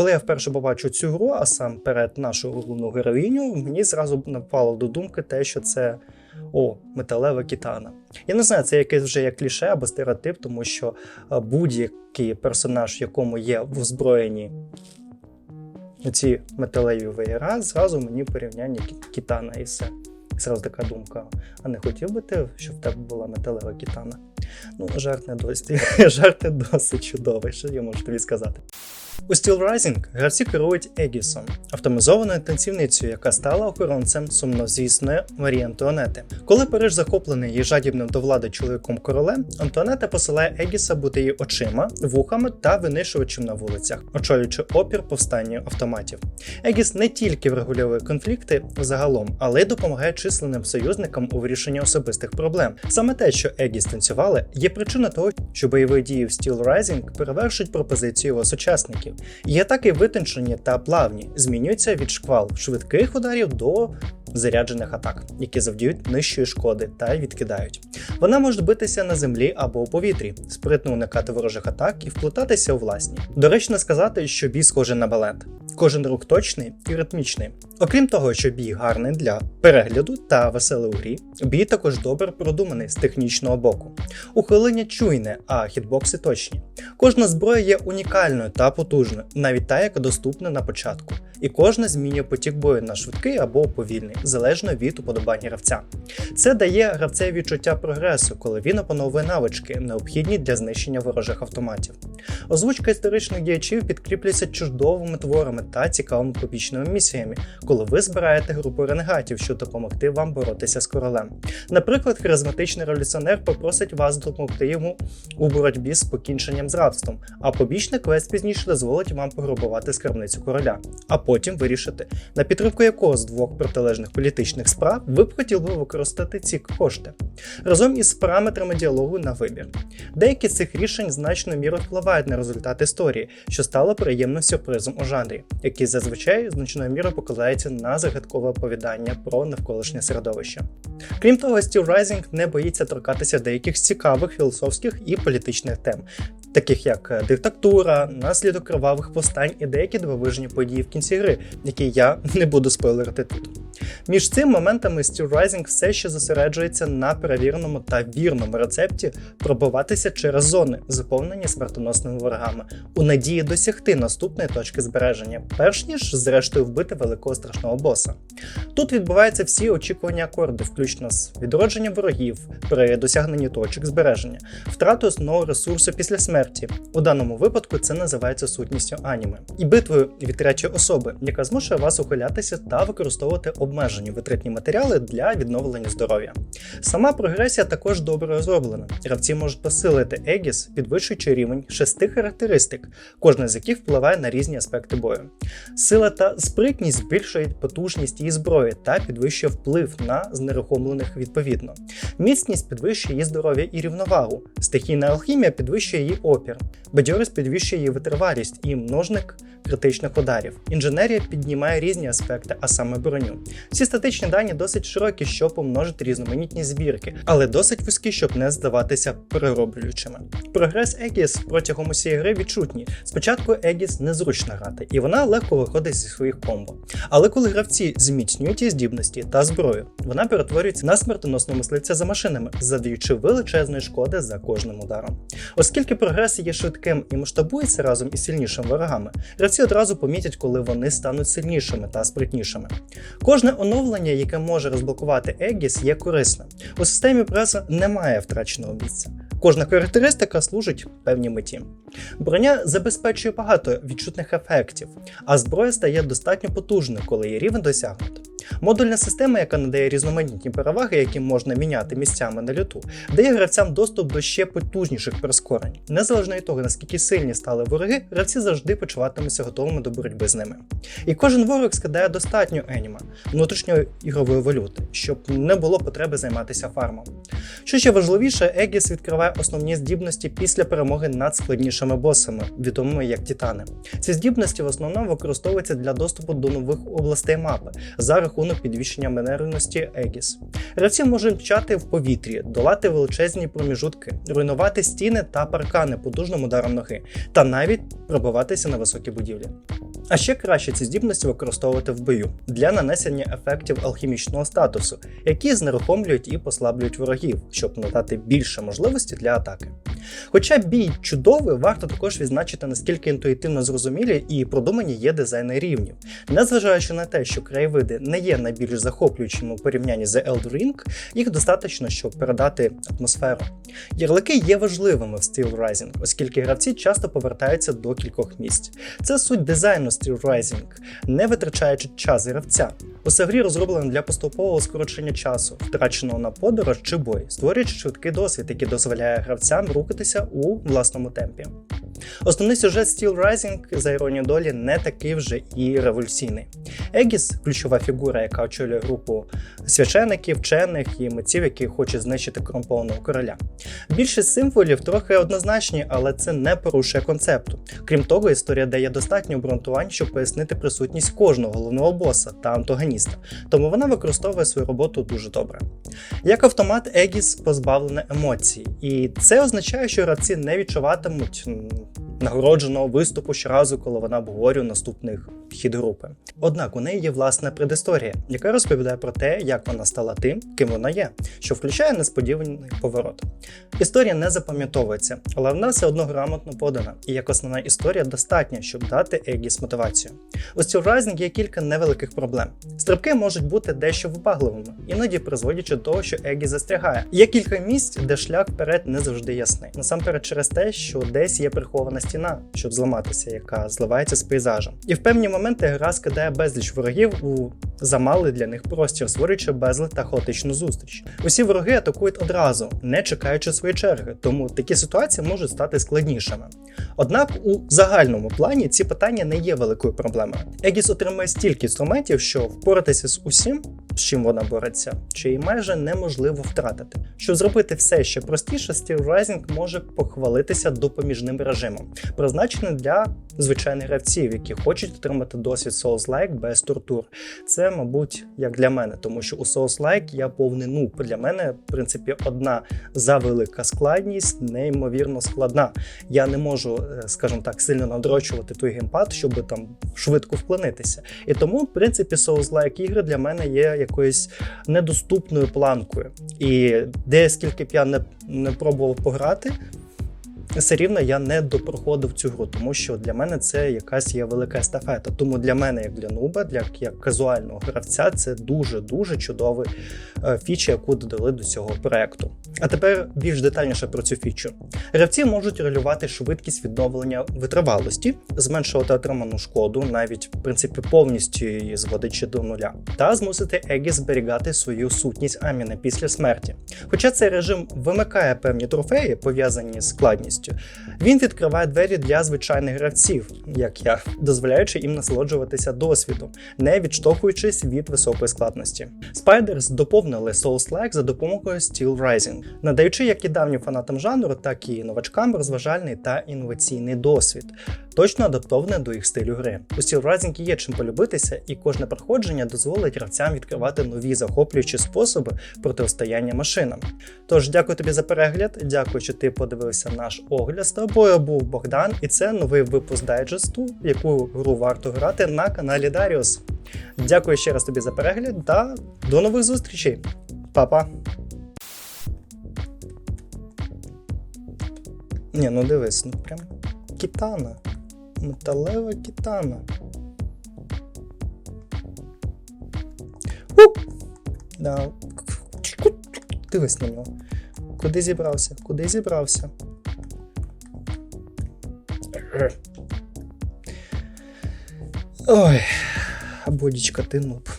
Коли я вперше побачив цю гру, а сам перед нашу головну героїню, мені зразу напало до думки те, що це о, металева кітана. Я не знаю, це якесь вже як кліше або стереотип, тому що е, будь-який персонаж, в якому є в озброєнні ці металеві веєра, зразу мені порівняння кі- кітана і все. Зразу така думка: а не хотів би ти, щоб в тебе була металева кітана? Ну, жарт не досить, жарт не досить чудовий, що я можу тобі сказати. У Steel Rising гравці керують Егісом, автоматизованою танцівницею, яка стала охоронцем сумнозвісної Марії Антуанети. Коли Париж захоплений і жадібним до влади чоловіком королем, Антуанета посилає Егіса бути її очима, вухами та винищувачем на вулицях, очолюючи опір повстанню автоматів. Егіс не тільки врегульовує конфлікти загалом, але й допомагає численним союзникам у вирішенні особистих проблем. Саме те, що Егі станцювали, є причина того, що бойові дії в Steel Rising перевершують пропозицію його сучасників. Її атаки витончені та плавні, змінюються від шквал швидких ударів до заряджених атак, які завдіють нижчої шкоди та відкидають. Вона може битися на землі або у повітрі, спритно уникати ворожих атак і вплутатися у власні. Доречно сказати, що бій схожий на балет. Кожен рух точний і ритмічний. Окрім того, що бій гарний для перегляду та веселий у грі, бій також добре продуманий з технічного боку. Ухилення чуйне, а хітбокси точні. Кожна зброя є унікальною та потужною, навіть та, яка доступна на початку. І кожна змінює потік бою на швидкий або повільний, залежно від уподобання гравця. Це дає гравцеві відчуття прогресу, коли він опановує навички, необхідні для знищення ворожих автоматів. Озвучка історичних діячів підкріплюється чудовими творами та цікавими побічними місіями, коли ви збираєте групу ренегатів, щоб допомогти вам боротися з королем. Наприклад, харизматичний революціонер попросить вас допомогти йому у боротьбі з покінченням з рабством, а побічний квест пізніше дозволить вам пограбувати скарбницю короля, а потім вирішити, на підтримку якого з двох протилежних політичних справ ви б хотіли використати ці кошти, разом із параметрами діалогу на вибір. Деякі з цих рішень значною мірою впливають на результат історії, що стало приємним сюрпризом у жанрі, який зазвичай значною мірою покладається на загадкове оповідання про навколишнє середовище. Крім того, Steel Rising не боїться торкатися деяких цікавих філософських і політичних тем, таких як е, диктатура, наслідок кривавих повстань і деякі дивовижні події в кінці гри, які я не буду спойлерити тут. Між цим моментами Steel Rising все ще зосереджується на перевіреному та вірному рецепті пробиватися через зони, заповнені смертоносними ворогами, у надії досягти наступної точки збереження, перш ніж зрештою вбити великого страшного боса. Тут відбуваються всі очікувані акорди, включно з відродженням ворогів при досягненні точок збереження, втрату основного ресурсу після смерті. У даному випадку це називається сутністю аніме, і битвою від третьої особи, яка змушує вас ухилятися та використовувати обмежені витритні матеріали для відновлення здоров'я. Сама прогресія також добре розроблена. Гравці можуть посилити Егіс, підвищуючи рівень шести характеристик, кожна з яких впливає на різні аспекти бою. Сила та спритність збільшують потужність її зброї та підвищує вплив на знерухомлених відповідно. Міцність підвищує її здоров'я і рівновагу. Стихійна алхімія підвищує її опір. Бадьорість підвищує її витривалість і множник критичних ударів. Інженерія піднімає різні аспекти, а саме броню. Всі статичні дані досить широкі, щоб помножити різноманітні збірки, але досить вузькі, щоб не здаватися перероблюючими. Прогрес Егіс протягом усієї гри відчутні. Спочатку Егіс незручно грати, і вона легко виходить зі своїх комбо. Але коли гравці зміцнюють її здібності та зброю, вона перетворюється на смертоносну мисливця за машинами, завдаючи величезної шкоди за кожним ударом. Оскільки прогрес є швидким і масштабується разом із сильнішими ворогами, гравці одразу помітять, коли вони стануть сильнішими та спритнішими. Кожне оновлення, яке може розблокувати Егіс, є корисним. У системі преса немає втраченого місця. Кожна характеристика служить певній меті. Броня забезпечує багато відчутних ефектів, а зброя стає достатньо потужною, коли її рівень досягнуто. Модульна система, яка надає різноманітні переваги, які можна міняти місцями на люту, дає гравцям доступ до ще потужніших прискорень. Незалежно від того, наскільки сильні стали вороги, гравці завжди почуватимуться готовими до боротьби з ними. І кожен ворог скидає достатньо еніма, внутрішньої ігрової валюти, щоб не було потреби займатися фармом. Що ще важливіше, Егіс відкриває основні здібності після перемоги над складнішими босами, відомими як Титани. Ці здібності в основному використовуються для доступу до нових областей мапи за рахунок підвищення манерності Егіс. Гравці можуть мчати в повітрі, долати величезні проміжутки, руйнувати стіни та паркани потужним ударом ноги, та навіть пробиватися на високі будівлі. А ще краще ці здібності використовувати в бою для нанесення ефектів алхімічного статусу, які знерухомлюють і послаблюють ворогів, щоб надати більше можливості для атаки. Хоча бій чудовий, варто також відзначити, наскільки інтуїтивно зрозумілі і продумані є дизайни рівнів. Незважаючи на те, що краєвиди не є найбільш захоплюючими у порівнянні з Elden Ring, їх достатньо, щоб передати атмосферу. Ярлики є важливими в Steel Rising, оскільки гравці часто повертаються до кількох місць. Це суть дизайну Steel Rising, не витрачаючи час гравця. Усе грі розроблено для поступового скорочення часу, втраченого на подорож чи бой, створюючи швидкий досвід, який дозволяє гравцям рухатися у власному темпі. Основний сюжет Steel Rising, за іронією долі, не такий вже і революційний. Егіс ключова фігура, яка очолює групу священиків, вчених і митців, які хочуть знищити корумпованого короля. Більшість символів трохи однозначні, але це не порушує концепту. Крім того, історія дає достатньо обґрунтувань, щоб пояснити присутність кожного головного боса та антагоніста, тому вона використовує свою роботу дуже добре. Як автомат, Егіс позбавлена емоцій, і це означає, що гравці не відчуватимуть нагородженого виступу щоразу, коли вона обговорює наступний хід групи. Однак у неї є власна предісторія, яка розповідає про те, як вона стала тим, ким вона є, що включає несподіваний поворот. Історія не запам'ятовується, але вона все одно грамотно подана, і як основна історія достатня, щоб дати Егіс мотивацію. У Rising є кілька невеликих проблем. Стрибки можуть бути дещо вибагливими, іноді призводячи до того, що Егі застрягає. Є кілька місць, де шлях вперед не завжди ясний. Насамперед через те, що десь є прихована стіна, щоб зламатися, яка зливається з пейзажем. І в певні моменти гра скидає безліч ворогів у замалий для них простір, створюючи безлад та хаотичну зустріч. Усі вороги атакують одразу, не чекаючи своєї черги, тому такі ситуації можуть стати складнішими. Однак у загальному плані ці питання не є великою проблемою. Егіс отримує стільки інструментів, що впоратися з усім, з чим вона бореться, чи її майже неможливо втратити. Щоб зробити все ще простіше, Steel Rising може похвалитися допоміжним режимом, призначеним для звичайних гравців, які хочуть отримати досвід Souls-like без тортур. Це, мабуть, як для мене, тому що у Souls-like я повний нуб. Для мене, в принципі, одна завелика складність, неймовірно складна. Я не можу, е, скажімо так, сильно надрочувати той геймпад, щоб там швидко вклонитися. І тому, в принципі, Souls-like ігри для мене є якоюсь недоступною планкою. І де скільки б я не, не пробував пограти. Все рівно я не допроходив цю гру, тому що для мене це якась є велика естафета. Тому для мене, як для нуба, для як казуального гравця, це дуже дуже чудовий е, фіча, яку додали до цього проекту. А тепер більш детальніше про цю фічу. Гравці можуть регулювати швидкість відновлення витривалості, зменшувати отриману шкоду, навіть в принципі повністю її зводячи до нуля, та змусити Егі зберігати свою сутність Аміна після смерті. Хоча цей режим вимикає певні трофеї, пов'язані з складністю, 就。Він відкриває двері для звичайних гравців, як я, дозволяючи їм насолоджуватися досвідом, не відштовхуючись від високої складності. Spiders доповнили Souls-like за допомогою Steel Rising, надаючи як і давнім фанатам жанру, так і новачкам розважальний та інноваційний досвід, точно адаптований до їх стилю гри. У Steel Rising є чим полюбитися, і кожне проходження дозволить гравцям відкривати нові захоплюючі способи протистояння машинам. Тож, дякую тобі за перегляд, дякую, що ти подивився наш огляд. З тобою був Богдан, і це новий випуск дайджесту, яку гру варто грати на каналі Даріус. Дякую ще раз тобі за перегляд та до нових зустрічей. Па-па! Ні, ну дивись, ну прям кітана. Металева кітана. Да. Дивись на нього. Куди зібрався? Куди зібрався? Ой, бодічка, ти нуб.